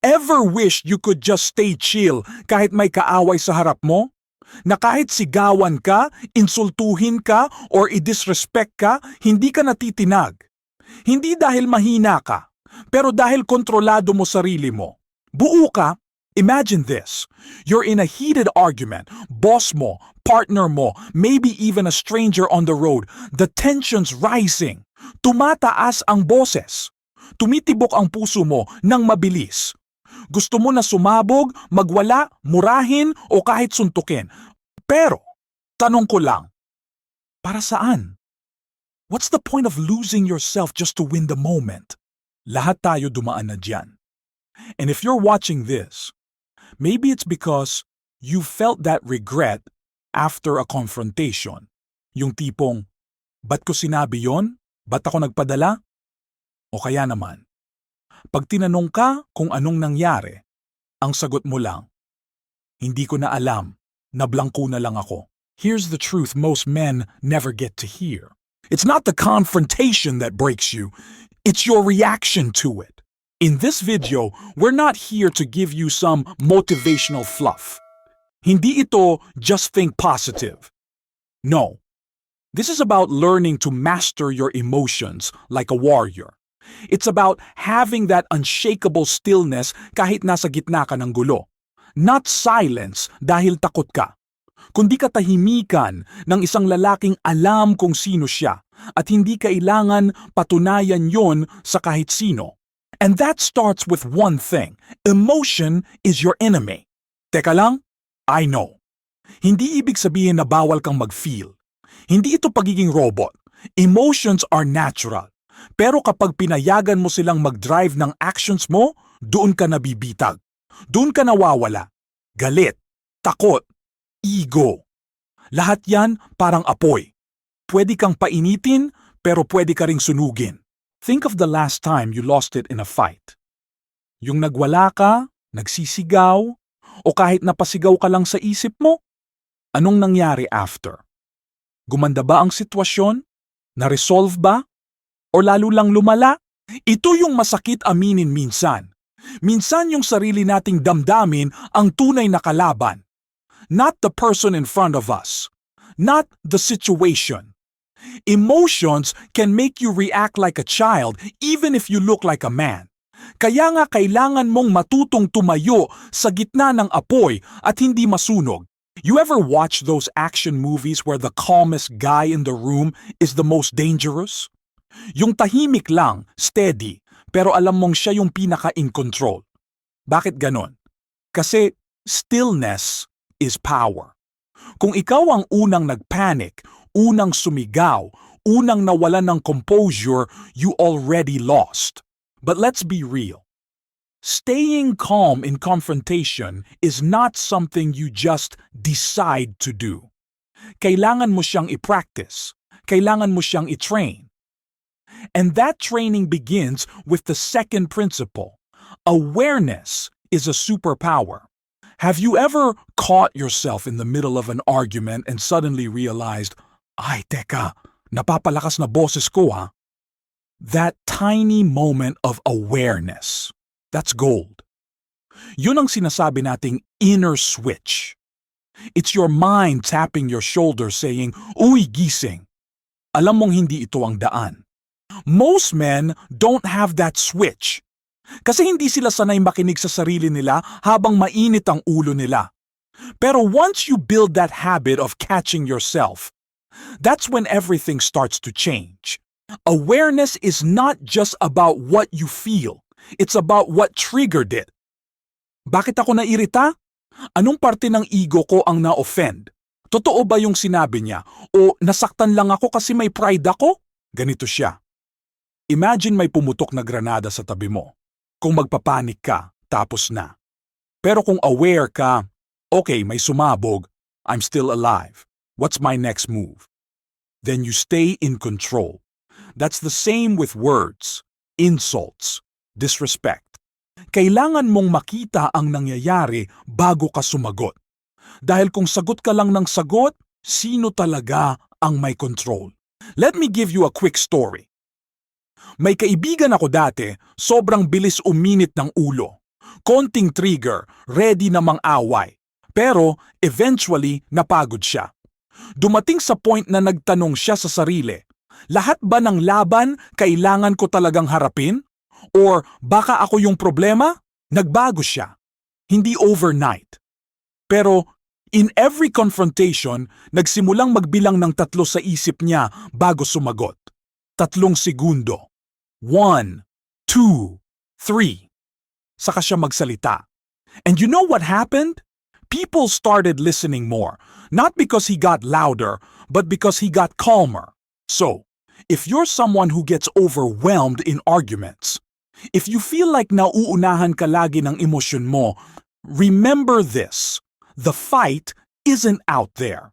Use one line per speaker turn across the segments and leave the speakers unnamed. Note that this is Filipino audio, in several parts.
Ever wish you could just stay chill kahit may kaaway sa harap mo? Na kahit sigawan ka, insultuhin ka, or i-disrespect ka, hindi ka natitinag. Hindi dahil mahina ka, pero dahil kontrolado mo sarili mo. Buo ka, imagine this. You're in a heated argument, boss mo, partner mo, maybe even a stranger on the road. The tension's rising. Tumataas ang boses. Tumitibok ang puso mo ng mabilis. Gusto mo na sumabog, magwala, murahin o kahit suntukin. Pero, tanong ko lang, para saan? What's the point of losing yourself just to win the moment? Lahat tayo dumaan na dyan. And if you're watching this, maybe it's because you felt that regret after a confrontation. Yung tipong, ba't ko sinabi yon? Ba't ako nagpadala? O kaya naman, pag tinanong ka kung anong nangyari, ang sagot mo lang, hindi ko na alam, nablangko na lang ako. Here's the truth most men never get to hear. It's not the confrontation that breaks you, it's your reaction to it. In this video, we're not here to give you some motivational fluff. Hindi ito just think positive. No. This is about learning to master your emotions like a warrior. It's about having that unshakable stillness kahit nasa gitna ka ng gulo. Not silence dahil takot ka, kundi katahimikan ng isang lalaking alam kung sino siya at hindi kailangan patunayan yon sa kahit sino. And that starts with one thing. Emotion is your enemy. Teka lang, I know. Hindi ibig sabihin na bawal kang mag-feel. Hindi ito pagiging robot. Emotions are natural. Pero kapag pinayagan mo silang mag-drive ng actions mo, doon ka nabibitag. Doon ka nawawala. Galit, takot, ego. Lahat yan parang apoy. Pwede kang painitin, pero pwede ka ring sunugin. Think of the last time you lost it in a fight. Yung nagwala ka, nagsisigaw, o kahit napasigaw ka lang sa isip mo, anong nangyari after? Gumanda ba ang sitwasyon? Na-resolve ba? O lalo lang lumala? Ito yung masakit aminin minsan. Minsan yung sarili nating damdamin ang tunay na kalaban. Not the person in front of us. Not the situation. Emotions can make you react like a child even if you look like a man. Kaya nga kailangan mong matutong tumayo sa gitna ng apoy at hindi masunog. You ever watch those action movies where the calmest guy in the room is the most dangerous? Yung tahimik lang, steady, pero alam mong siya yung pinaka-in control. Bakit ganon? Kasi stillness is power. Kung ikaw ang unang nagpanic, unang sumigaw, unang nawalan ng composure, you already lost. But let's be real. Staying calm in confrontation is not something you just decide to do. Kailangan mo siyang i-practice. Kailangan mo siyang i-train. And that training begins with the second principle. Awareness is a superpower. Have you ever caught yourself in the middle of an argument and suddenly realized, ay teka, napapalakas na boses ko ha? That tiny moment of awareness, that's gold. Yun ang sinasabi nating inner switch. It's your mind tapping your shoulder saying, Uy, gising. Alam mong hindi ito ang daan. Most men don't have that switch. Kasi hindi sila sanay makinig sa sarili nila habang mainit ang ulo nila. Pero once you build that habit of catching yourself, that's when everything starts to change. Awareness is not just about what you feel. It's about what triggered it. Bakit ako nairita? Anong parte ng ego ko ang na-offend? Totoo ba yung sinabi niya? O nasaktan lang ako kasi may pride ako? Ganito siya. Imagine may pumutok na granada sa tabi mo. Kung magpapanik ka, tapos na. Pero kung aware ka, okay, may sumabog, I'm still alive. What's my next move? Then you stay in control. That's the same with words, insults, disrespect. Kailangan mong makita ang nangyayari bago ka sumagot. Dahil kung sagot ka lang ng sagot, sino talaga ang may control? Let me give you a quick story. May kaibigan ako dati, sobrang bilis uminit ng ulo. Konting trigger, ready namang away. Pero eventually napagod siya. Dumating sa point na nagtanong siya sa sarili, lahat ba ng laban kailangan ko talagang harapin? Or baka ako yung problema? Nagbago siya. Hindi overnight. Pero in every confrontation, nagsimulang magbilang ng tatlo sa isip niya bago sumagot. Tatlong segundo. One, two, three. Saka siya magsalita. And you know what happened? People started listening more, not because he got louder, but because he got calmer. So, if you're someone who gets overwhelmed in arguments, if you feel like nauunahan ka lagi ng emosyon mo, remember this. The fight isn't out there.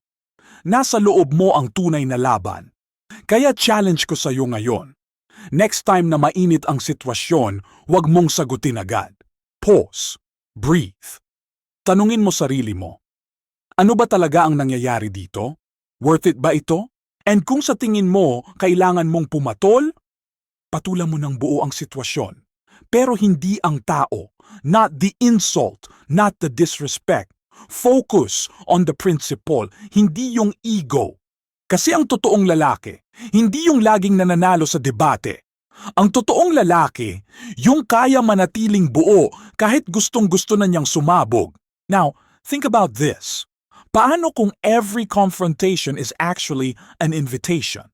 Nasa loob mo ang tunay na laban. Kaya challenge ko sa iyo ngayon. Next time na mainit ang sitwasyon, huwag mong sagutin agad. Pause. Breathe. Tanungin mo sarili mo, ano ba talaga ang nangyayari dito? Worth it ba ito? And kung sa tingin mo kailangan mong pumatol, patulan mo ng buo ang sitwasyon. Pero hindi ang tao, not the insult, not the disrespect. Focus on the principle, hindi yung ego. Kasi ang totoong lalaki, hindi yung laging nananalo sa debate. Ang totoong lalaki, yung kaya manatiling buo kahit gustong-gusto na niyang sumabog. Now, think about this. Paano kung every confrontation is actually an invitation?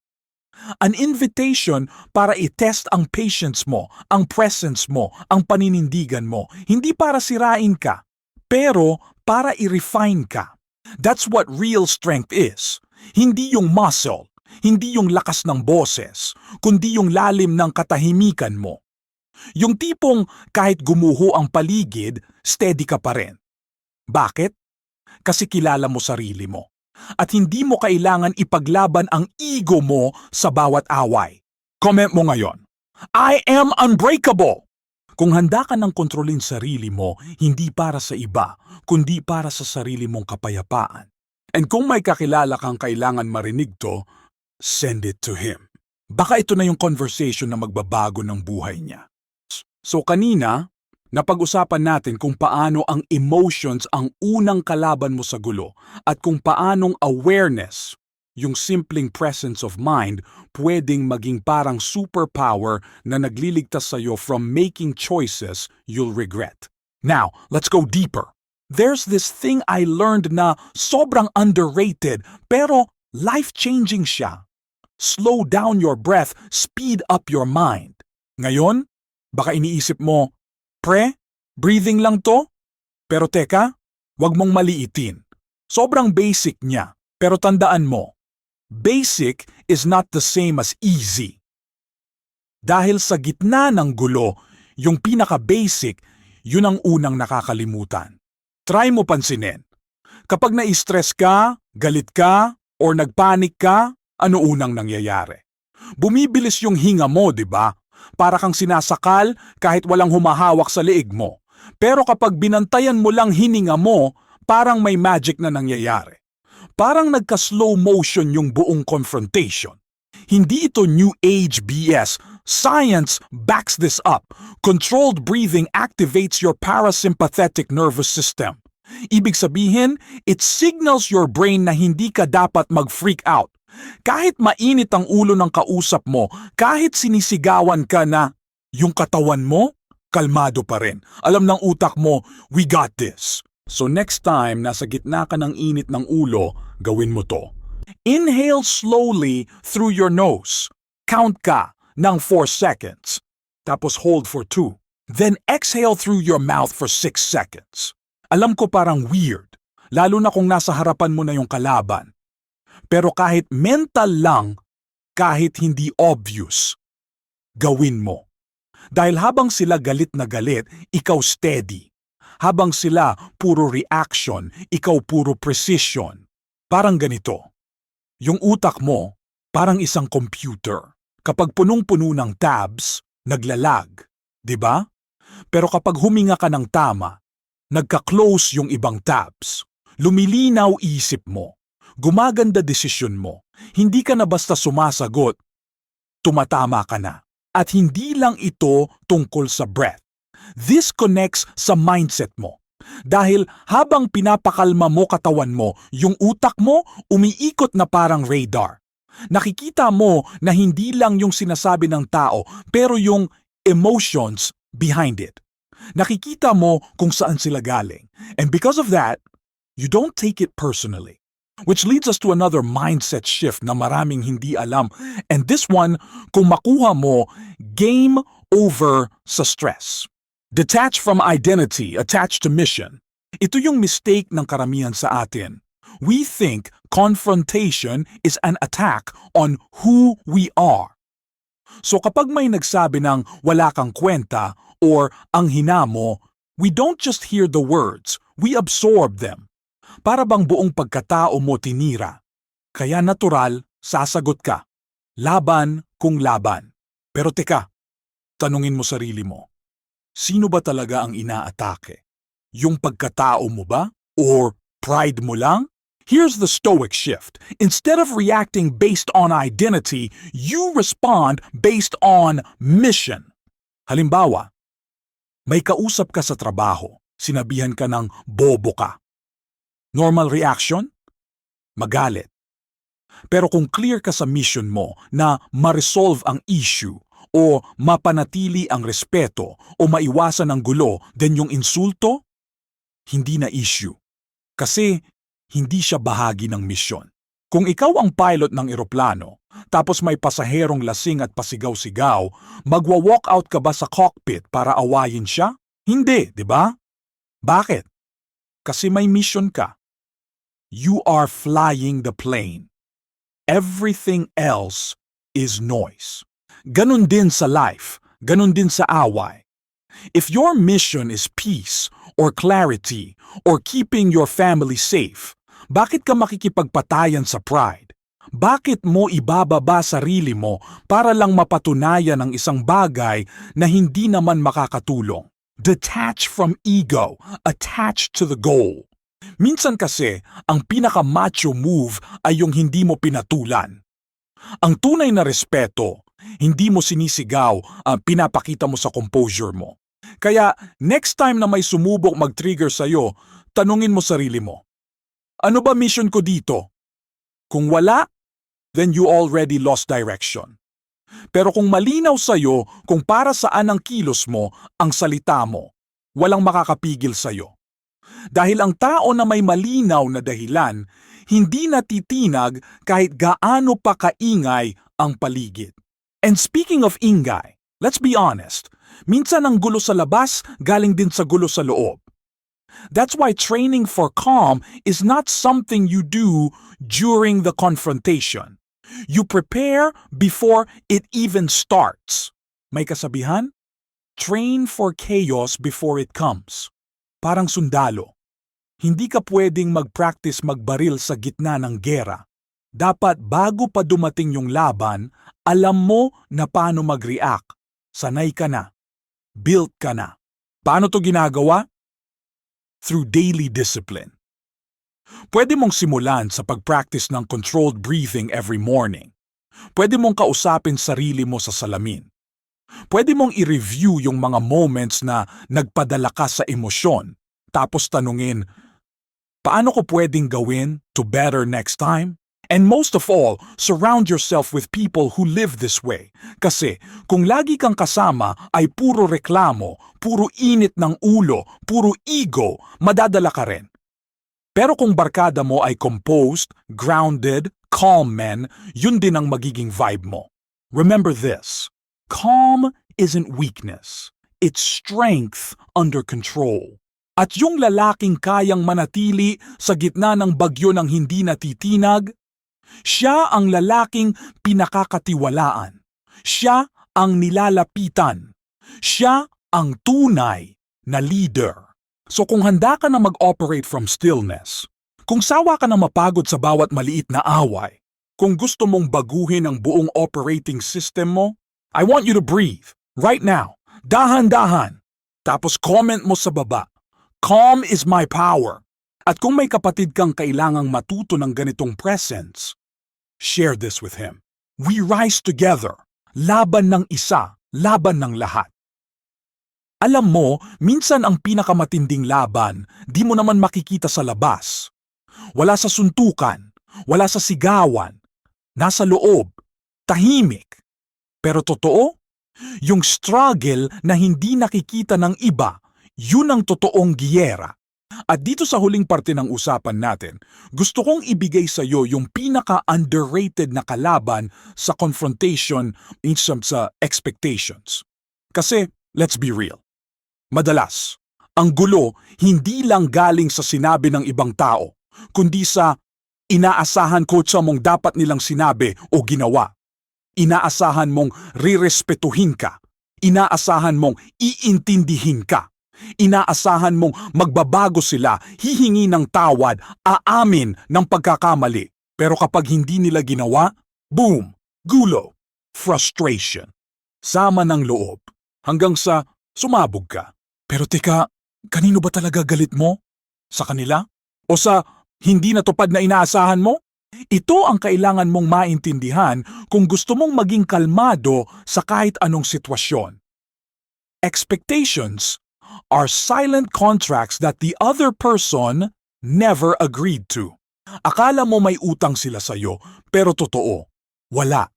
An invitation para i-test ang patience mo, ang presence mo, ang paninindigan mo. Hindi para sirain ka, pero para i-refine ka. That's what real strength is. Hindi yung muscle, hindi yung lakas ng boses, kundi yung lalim ng katahimikan mo. Yung tipong kahit gumuho ang paligid, steady ka pa rin. Bakit? Kasi kilala mo sarili mo. At hindi mo kailangan ipaglaban ang ego mo sa bawat away. Comment mo ngayon. I am unbreakable! Kung handa ka ng kontrolin sarili mo, hindi para sa iba, kundi para sa sarili mong kapayapaan. And kung may kakilala kang kailangan marinig to, send it to him. Baka ito na yung conversation na magbabago ng buhay niya. So kanina, napag-usapan natin kung paano ang emotions ang unang kalaban mo sa gulo at kung paanong awareness, yung simpleng presence of mind, pwedeng maging parang superpower na nagliligtas sa'yo from making choices you'll regret. Now, let's go deeper. There's this thing I learned na sobrang underrated pero life-changing siya. Slow down your breath, speed up your mind. Ngayon, baka iniisip mo, Pre, breathing lang to? Pero teka, wag mong maliitin. Sobrang basic niya, pero tandaan mo, basic is not the same as easy. Dahil sa gitna ng gulo, yung pinaka-basic, yun ang unang nakakalimutan. Try mo pansinin. Kapag na-stress ka, galit ka, or nagpanik ka, ano unang nangyayari? Bumibilis yung hinga mo, di ba? Para kang sinasakal kahit walang humahawak sa leeg mo. Pero kapag binantayan mo lang hininga mo, parang may magic na nangyayari. Parang nagka-slow motion yung buong confrontation. Hindi ito New Age BS. Science backs this up. Controlled breathing activates your parasympathetic nervous system. Ibig sabihin, it signals your brain na hindi ka dapat mag-freak out. Kahit mainit ang ulo ng kausap mo, kahit sinisigawan ka na yung katawan mo, kalmado pa rin. Alam ng utak mo, we got this. So next time nasa gitna ka ng init ng ulo, gawin mo to. Inhale slowly through your nose. Count ka ng 4 seconds. Tapos hold for 2. Then exhale through your mouth for 6 seconds. Alam ko parang weird, lalo na kung nasa harapan mo na yung kalaban. Pero kahit mental lang, kahit hindi obvious, gawin mo. Dahil habang sila galit na galit, ikaw steady. Habang sila puro reaction, ikaw puro precision. Parang ganito. Yung utak mo, parang isang computer. Kapag punong-puno ng tabs, naglalag. 'di ba? Pero kapag huminga ka ng tama, nagka-close yung ibang tabs. Lumilinaw isip mo. Gumaganda desisyon mo. Hindi ka na basta sumasagot. Tumatama ka na. At hindi lang ito tungkol sa breath. This connects sa mindset mo. Dahil habang pinapakalma mo katawan mo, yung utak mo umiikot na parang radar. Nakikita mo na hindi lang yung sinasabi ng tao, pero yung emotions behind it. Nakikita mo kung saan sila galing. And because of that, you don't take it personally. Which leads us to another mindset shift na maraming hindi alam. And this one, kung makuha mo, game over sa stress. Detach from identity, attached to mission. Ito yung mistake ng karamihan sa atin. We think confrontation is an attack on who we are. So kapag may nagsabi ng wala kang kwenta or ang hina mo, we don't just hear the words, we absorb them. Para bang buong pagkatao mo tinira. Kaya natural, sasagot ka. Laban kung laban. Pero teka, tanungin mo sarili mo. Sino ba talaga ang inaatake? Yung pagkatao mo ba? Or pride mo lang? Here's the stoic shift. Instead of reacting based on identity, you respond based on mission. Halimbawa, may kausap ka sa trabaho, sinabihan ka ng bobo ka. Normal reaction? Magalit. Pero kung clear ka sa mission mo na ma-resolve ang issue o mapanatili ang respeto o maiwasan ang gulo, then yung insulto, hindi na issue. Kasi hindi siya bahagi ng misyon. Kung ikaw ang pilot ng eroplano, tapos may pasaherong lasing at pasigaw-sigaw, magwa-walk out ka ba sa cockpit para awayin siya? Hindi, di ba? Bakit? Kasi may mission ka. You are flying the plane. Everything else is noise. Ganon din sa life, ganon din sa away. If your mission is peace or clarity or keeping your family safe, bakit ka makikipagpatayan sa pride? Bakit mo ibababa sarili mo para lang mapatunayan ang isang bagay na hindi naman makakatulong? Detach from ego, attach to the goal. Minsan kasi, ang pinaka-macho move ay yung hindi mo pinatulan. Ang tunay na respeto, hindi mo sinisigaw, ah, pinapakita mo sa composure mo. Kaya next time na may sumubok mag-trigger sa'yo, tanungin mo sarili mo, ano ba mission ko dito? Kung wala, then you already lost direction. Pero kung malinaw sa'yo kung para saan ang kilos mo, ang salita mo, walang makakapigil sa'yo. Dahil ang tao na may malinaw na dahilan, hindi natitinag kahit gaano pa kaingay ang paligid. And speaking of ingay, let's be honest, minsan ang gulo sa labas galing din sa gulo sa loob. That's why training for calm is not something you do during the confrontation. You prepare before it even starts. May kasabihan? Train for chaos before it comes. Parang sundalo. Hindi ka pwedeng mag-practice magbaril sa gitna ng gera. Dapat bago pa dumating yung laban, alam mo na paano mag-react. Sanay ka na. Built ka na. Paano to ginagawa? Through daily discipline. Pwede mong simulan sa pag-practice ng controlled breathing every morning. Pwede mong kausapin sarili mo sa salamin. Pwede mong i-review yung mga moments na nagpadala ka sa emosyon, tapos tanungin, paano ko pwedeng gawin to better next time? And most of all, surround yourself with people who live this way. Kasi kung lagi kang kasama ay puro reklamo, puro init ng ulo, puro ego, madadala ka rin. Pero kung barkada mo ay composed, grounded, calm men, yun din ang magiging vibe mo. Remember this, calm isn't weakness. It's strength under control. At yung lalaking kayang manatili sa gitna ng bagyo ng hindi natitinag, siya ang lalaking pinakakatiwalaan. Siya ang nilalapitan. Siya ang tunay na leader. So kung handa ka na mag-operate from stillness, kung sawa ka na mapagod sa bawat maliit na away, kung gusto mong baguhin ang buong operating system mo, I want you to breathe, right now, dahan-dahan. Tapos comment mo sa baba, Calm is my power. At kung may kapatid kang kailangang matuto ng ganitong presence, share this with him. We rise together, laban ng isa, laban ng lahat. Alam mo, minsan ang pinakamatinding laban, di mo naman makikita sa labas. Wala sa suntukan, wala sa sigawan, nasa loob, tahimik. Pero totoo, yung struggle na hindi nakikita ng iba, yun ang totoong giyera. At dito sa huling parte ng usapan natin, gusto kong ibigay sa iyo yung pinaka-underrated na kalaban sa confrontation minsan sa expectations. Kasi, let's be real, madalas, ang gulo hindi lang galing sa sinabi ng ibang tao, kundi sa inaasahan ko sa mong dapat nilang sinabi o ginawa. Inaasahan mong rirespetuhin ka. Inaasahan mong iintindihin ka. Inaasahan mong magbabago sila, hihingi ng tawad, aamin ng pagkakamali. Pero kapag hindi nila ginawa, boom, gulo, frustration. Sama ng loob, hanggang sa sumabog ka. Pero teka, kanino ba talaga galit mo? Sa kanila? O sa hindi natupad na inaasahan mo? Ito ang kailangan mong maintindihan kung gusto mong maging kalmado sa kahit anong sitwasyon. Expectations are silent contracts that the other person never agreed to. Akala mo may utang sila sa'yo, pero totoo, wala.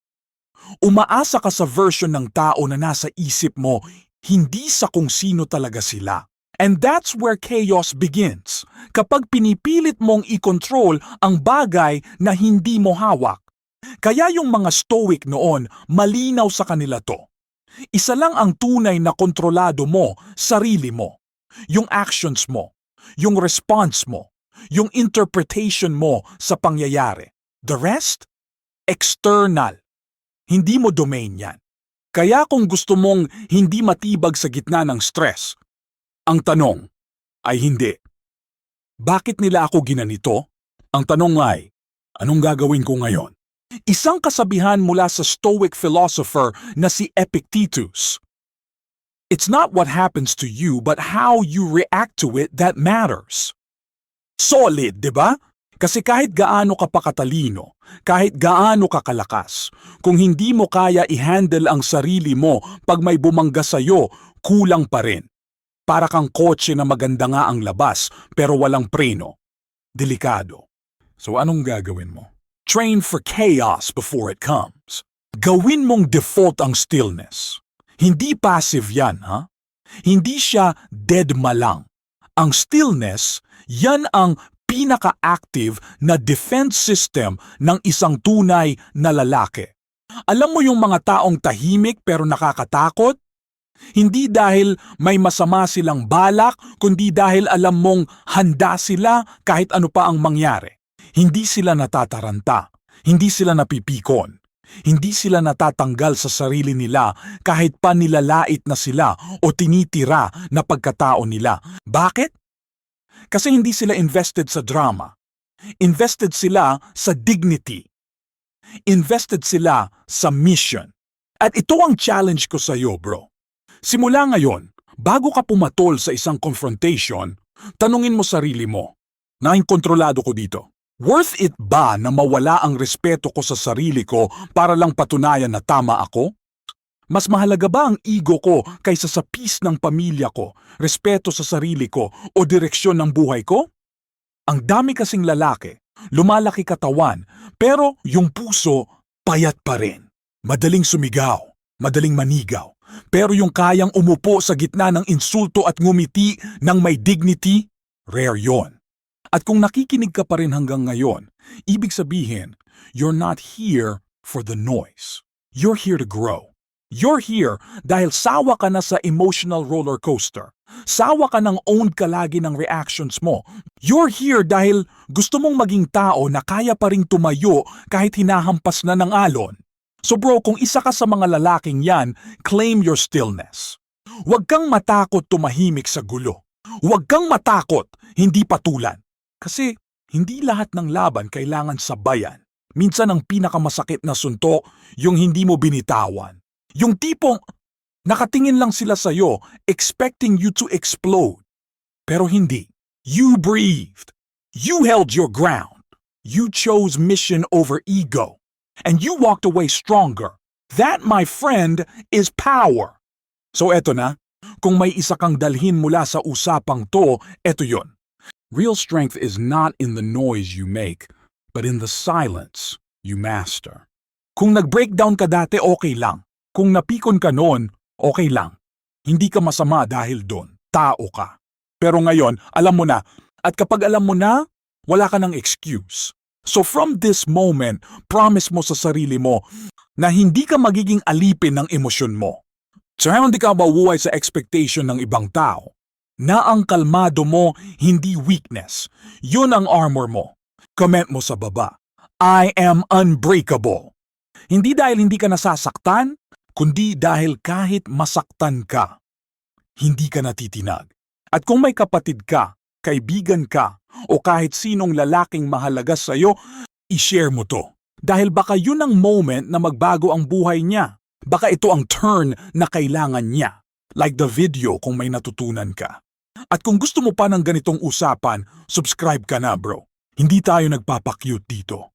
Umaasa ka sa version ng tao na nasa isip mo, hindi sa kung sino talaga sila. And that's where chaos begins. Kapag pinipilit mong i-control ang bagay na hindi mo hawak. Kaya yung mga stoic noon, malinaw sa kanila to. Isa lang ang tunay na kontrolado mo, sarili mo. Yung actions mo, yung response mo, yung interpretation mo sa pangyayari. The rest? External. Hindi mo domain yan. Kaya kung gusto mong hindi matibag sa gitna ng stress, ang tanong ay hindi. Bakit nila ako ginanito? Ang tanong ay, anong gagawin ko ngayon? Isang kasabihan mula sa Stoic philosopher na si Epictetus. It's not what happens to you but how you react to it that matters. Solid, di ba? Kasi kahit gaano ka pa katalino, kahit gaano ka kalakas, kung hindi mo kaya i-handle ang sarili mo pag may bumangga sa'yo, kulang pa rin. Para kang kotse na maganda nga ang labas pero walang preno. Delikado. So anong gagawin mo? Train for chaos before it comes. Gawin mong default ang stillness. Hindi passive yan, ha? Hindi siya dead malang. Ang stillness, yan ang pinaka-active na defense system ng isang tunay na lalaki. Alam mo yung mga taong tahimik pero nakakatakot? Hindi dahil may masama silang balak, kundi dahil alam mong handa sila kahit ano pa ang mangyari. Hindi sila natataranta, hindi sila napipikon, hindi sila natatanggal sa sarili nila kahit pa nilalait na sila o tinitira na pagkatao nila. Bakit? Kasi hindi sila invested sa drama. Invested sila sa dignity. Invested sila sa mission. At ito ang challenge ko sa iyo, bro. Simula ngayon, bago ka pumatol sa isang confrontation, tanungin mo sarili mo, naing kontrolado ko dito. Worth it ba na mawala ang respeto ko sa sarili ko para lang patunayan na tama ako? Mas mahalaga ba ang ego ko kaysa sa peace ng pamilya ko, respeto sa sarili ko o direksyon ng buhay ko? Ang dami kasing lalaki, lumalaki katawan, pero yung puso payat pa rin. Madaling sumigaw, madaling manigaw, pero yung kayang umupo sa gitna ng insulto at ngumiti ng may dignity, rare yon. At kung nakikinig ka pa rin hanggang ngayon, ibig sabihin, you're not here for the noise. You're here to grow. You're here dahil sawa ka na sa emotional roller coaster. Sawa ka ng owned ka lagi ng reactions mo. You're here dahil gusto mong maging tao na kaya pa ring tumayo kahit hinahampas na ng alon. So bro, kung isa ka sa mga lalaking yan, claim your stillness. Huwag kang matakot tumahimik sa gulo. Huwag kang matakot, hindi patulan. Kasi hindi lahat ng laban kailangan sabayan. Minsan ang pinakamasakit na suntok, yung hindi mo binitawan. Yung tipong nakatingin lang sila sa'yo, expecting you to explode. Pero hindi. You breathed. You held your ground. You chose mission over ego. And you walked away stronger. That, my friend, is power. So eto na, Kung may isa kang dalhin mula sa usapang to, eto yon. Real strength is not in the noise you make, but in the silence you master. Kung nag-breakdown ka dati, okay lang. Kung napikon ka noon, okay lang. Hindi ka masama dahil doon. Tao ka. Pero ngayon, alam mo na. At kapag alam mo na, wala ka ng excuse. So from this moment, promise mo sa sarili mo na hindi ka magiging alipin ng emosyon mo. So hindi ka mauuway sa expectation ng ibang tao. Na ang kalmado mo, hindi weakness. Yun ang armor mo. Comment mo sa baba. I am unbreakable. Hindi dahil hindi ka nasasaktan, kundi dahil kahit masaktan ka, hindi ka natitinag. At kung may kapatid ka, kaibigan ka, o kahit sinong lalaking mahalaga sa'yo, i-share mo to. Dahil baka yun ang moment na magbago ang buhay niya. Baka ito ang turn na kailangan niya. Like the video kung may natutunan ka. At kung gusto mo pa ng ganitong usapan, subscribe ka na bro. Hindi tayo nagpapakyut dito.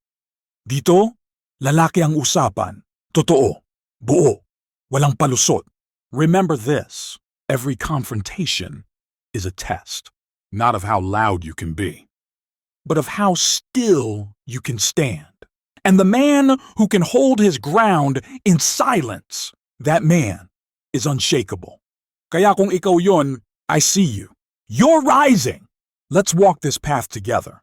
Dito, lalaki ang usapan. Totoo. Buo. Walang palusot. Remember this. Every confrontation is a test. Not of how loud you can be, but of how still you can stand. And the man who can hold his ground in silence, that man is unshakable. Kaya kung ikaw yon, I see you. You're rising. Let's walk this path together.